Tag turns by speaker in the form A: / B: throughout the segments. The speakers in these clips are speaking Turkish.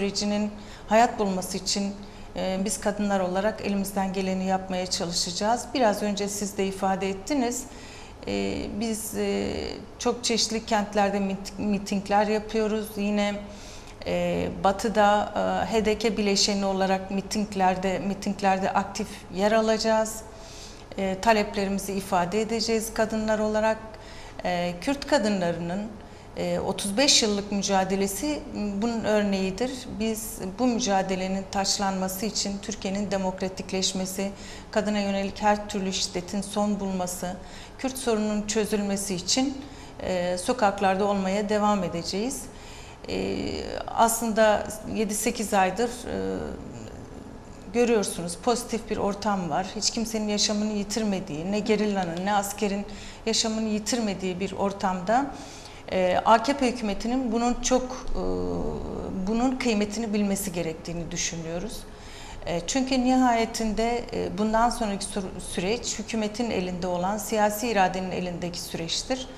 A: sürecinin hayat bulması için e, biz kadınlar olarak elimizden geleni yapmaya çalışacağız. Biraz önce siz de ifade ettiniz. E, Biz e, çok çeşitli kentlerde mit- mitingler yapıyoruz. Yine Batı'da HDK bileşeni olarak mitinglerde mitinglerde aktif yer alacağız. Taleplerimizi ifade edeceğiz kadınlar olarak. Kürt kadınlarının 35 yıllık mücadelesi bunun örneğidir. Biz bu mücadelenin taçlanması için Türkiye'nin demokratikleşmesi, kadına yönelik her türlü şiddetin son bulması, Kürt sorununun çözülmesi için e, sokaklarda olmaya devam edeceğiz. E, aslında 7-8 aydır e, görüyorsunuz pozitif bir ortam var. Hiç kimsenin yaşamını yitirmediği, ne gerillanın ne askerin yaşamını yitirmediği bir ortamda e, AKP hükümetinin bunun çok e, bunun kıymetini bilmesi gerektiğini düşünüyoruz. E, Çünkü nihayetinde e, bundan sonraki sü- süreç hükümetin elinde olan siyasi iradenin elindeki süreçtir.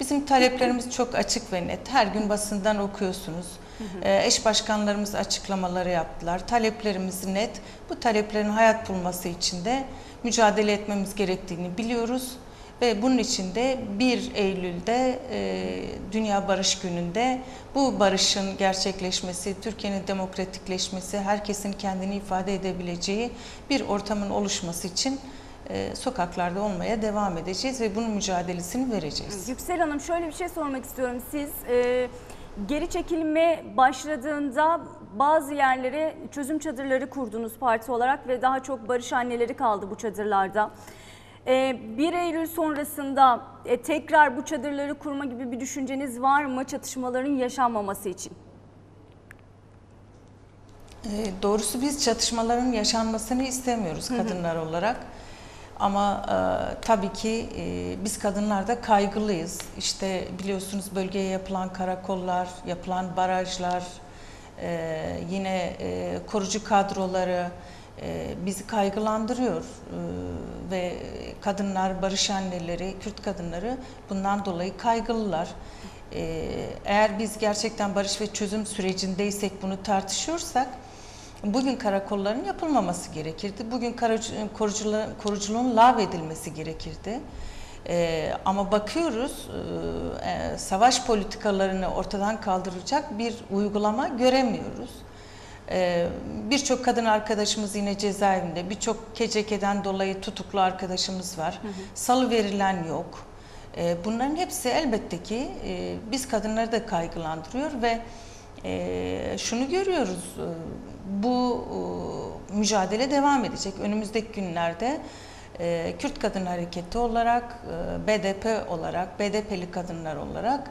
A: Bizim taleplerimiz çok açık ve net. Her gün basından okuyorsunuz. Eş başkanlarımız açıklamaları yaptılar. Taleplerimiz net. Bu taleplerin hayat bulması için de mücadele etmemiz gerektiğini biliyoruz. Ve bunun için de 1 Eylül'de e, Dünya Barış Günü'nde bu barışın gerçekleşmesi, Türkiye'nin demokratikleşmesi, herkesin kendini ifade edebileceği bir ortamın oluşması için e, sokaklarda olmaya devam edeceğiz ve bunun mücadelesini vereceğiz.
B: Yüksel Hanım şöyle bir şey sormak istiyorum. Siz e, geri çekilme başladığında bazı yerlere çözüm çadırları kurdunuz parti olarak ve daha çok barış anneleri kaldı bu çadırlarda. E, 1 Eylül sonrasında e, tekrar bu çadırları kurma gibi bir düşünceniz var mı çatışmaların yaşanmaması için?
A: E, doğrusu biz çatışmaların yaşanmasını istemiyoruz kadınlar olarak. Ama e, tabii ki e, biz kadınlar da kaygılıyız. İşte biliyorsunuz bölgeye yapılan karakollar, yapılan barajlar, e, yine e, korucu kadroları bizi kaygılandırıyor. E, ve kadınlar, barış anneleri, Kürt kadınları bundan dolayı kaygılılar. E, eğer biz gerçekten barış ve çözüm sürecindeysek bunu tartışıyorsak Bugün karakolların yapılmaması gerekirdi. Bugün korucula- koruculuğun lağvedilmesi gerekirdi. Ee, ama bakıyoruz e, savaş politikalarını ortadan kaldıracak bir uygulama göremiyoruz. Ee, birçok kadın arkadaşımız yine cezaevinde, birçok KCK'den dolayı tutuklu arkadaşımız var. Salı verilen yok. Ee, bunların hepsi elbette ki e, biz kadınları da kaygılandırıyor ve e, şunu görüyoruz, e, bu e, mücadele devam edecek. Önümüzdeki günlerde e, Kürt Kadın Hareketi olarak, e, BDP olarak, BDP'li kadınlar olarak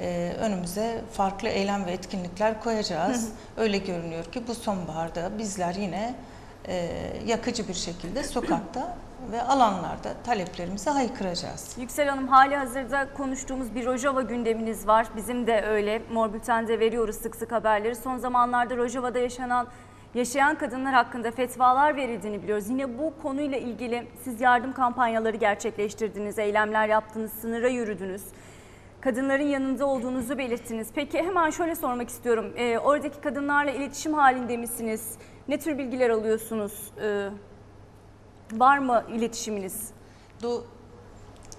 A: e, önümüze farklı eylem ve etkinlikler koyacağız. Öyle görünüyor ki bu sonbaharda bizler yine e, yakıcı bir şekilde sokakta ve alanlarda taleplerimizi haykıracağız.
B: Yüksel Hanım hali hazırda konuştuğumuz bir Rojava gündeminiz var. Bizim de öyle. Mor Bülten'de veriyoruz sık sık haberleri. Son zamanlarda Rojava'da yaşanan yaşayan kadınlar hakkında fetvalar verildiğini biliyoruz. Yine bu konuyla ilgili siz yardım kampanyaları gerçekleştirdiniz, eylemler yaptınız, sınıra yürüdünüz. Kadınların yanında olduğunuzu belirttiniz. Peki hemen şöyle sormak istiyorum. Ee, oradaki kadınlarla iletişim halinde misiniz? Ne tür bilgiler alıyorsunuz? Ee, var mı iletişiminiz?
A: Du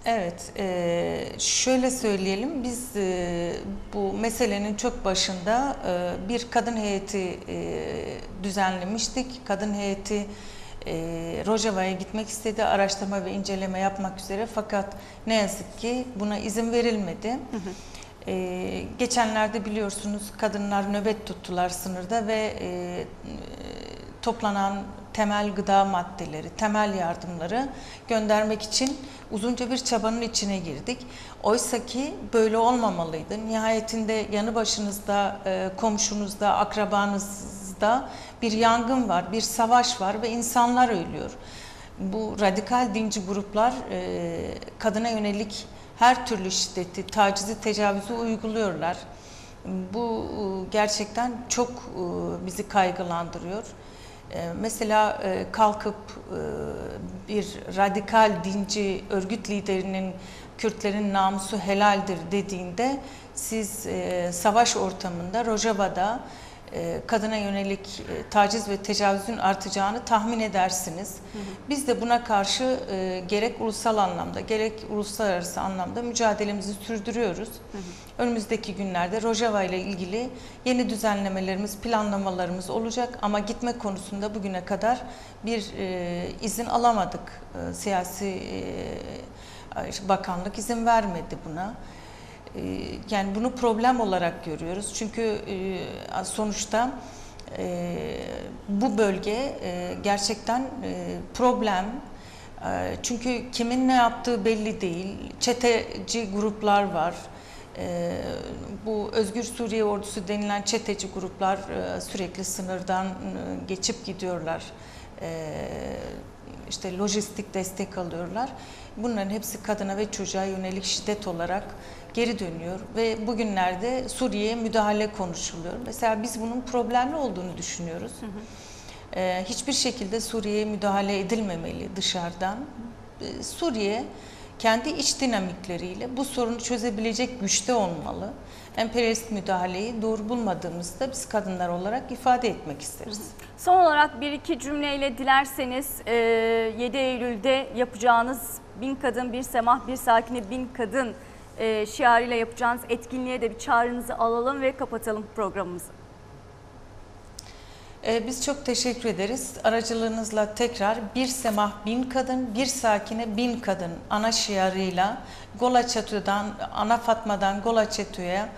A: Evet, e, şöyle söyleyelim, biz e, bu meselenin çok başında e, bir kadın heyeti e, düzenlemiştik. Kadın heyeti e, Rojava'ya gitmek istedi, araştırma ve inceleme yapmak üzere fakat ne yazık ki buna izin verilmedi. E, geçenlerde biliyorsunuz kadınlar nöbet tuttular sınırda ve e, toplanan temel gıda maddeleri, temel yardımları göndermek için uzunca bir çabanın içine girdik. Oysa ki böyle olmamalıydı. Nihayetinde yanı başınızda, e, komşunuzda, akrabanızda bir yangın var, bir savaş var ve insanlar ölüyor. Bu radikal dinci gruplar e, kadına yönelik her türlü şiddeti, tacizi, tecavüzü uyguluyorlar. Bu e, gerçekten çok e, bizi kaygılandırıyor. Mesela kalkıp bir radikal dinci örgüt liderinin Kürtlerin namusu helaldir dediğinde siz savaş ortamında Rojava'da kadına yönelik e, taciz ve tecavüzün artacağını tahmin edersiniz. Biz de buna karşı e, gerek ulusal anlamda gerek uluslararası anlamda mücadelemizi sürdürüyoruz. Önümüzdeki günlerde Rojava ile ilgili yeni düzenlemelerimiz, planlamalarımız olacak ama gitme konusunda bugüne kadar bir e, izin alamadık. E, siyasi e, bakanlık izin vermedi buna. E, yani bunu problem olarak görüyoruz. Çünkü e, sonuçta e, bu bölge gerçekten problem. Çünkü kimin ne yaptığı belli değil. Çeteci gruplar var. Bu Özgür Suriye Ordusu denilen çeteci gruplar sürekli sınırdan geçip gidiyorlar. İşte lojistik destek alıyorlar. Bunların hepsi kadına ve çocuğa yönelik şiddet olarak geri dönüyor ve bugünlerde Suriye'ye müdahale konuşuluyor. Mesela biz bunun problemli olduğunu düşünüyoruz. Ee, hiçbir şekilde Suriye'ye müdahale edilmemeli dışarıdan. Ee, Suriye kendi iç dinamikleriyle bu sorunu çözebilecek güçte olmalı. Emperyalist müdahaleyi doğru bulmadığımızda biz kadınlar olarak ifade etmek isteriz.
B: Son olarak bir iki cümleyle dilerseniz e, 7 Eylül'de yapacağınız bin kadın bir semah bir sakine bin kadın e, şiarıyla yapacağınız etkinliğe de bir çağrınızı alalım ve kapatalım programımızı.
A: Ee, Biz çok teşekkür ederiz. Aracılığınızla tekrar bir semah bin kadın, bir sakine bin kadın ana şiarıyla Golaçetu'dan, Ana Fatma'dan Golaçetu'ya,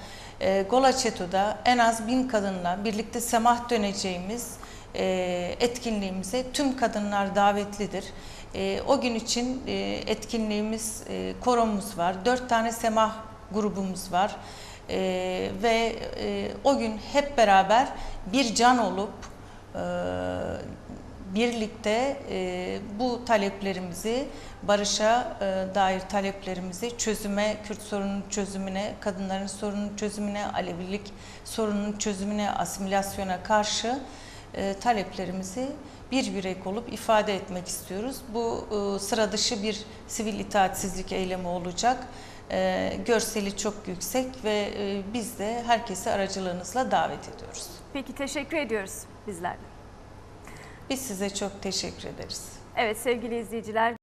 A: e, Golaçetu'da en az bin kadınla birlikte semah döneceğimiz e, etkinliğimize tüm kadınlar davetlidir. E, O gün için etkinliğimiz, koromuz var. Dört tane semah grubumuz var. Ve o gün hep beraber bir can olup birlikte e, bu taleplerimizi barışa e, dair taleplerimizi çözüme, Kürt sorunun çözümüne, kadınların sorunun çözümüne, Alevilik sorunun çözümüne, asimilasyona karşı e, taleplerimizi bir yürek olup ifade etmek istiyoruz. Bu e, sıra dışı bir sivil itaatsizlik eylemi olacak. E, görseli çok yüksek ve e, biz de herkesi aracılığınızla davet ediyoruz.
B: Peki teşekkür ediyoruz bizler.
A: Biz size çok teşekkür ederiz.
B: Evet sevgili izleyiciler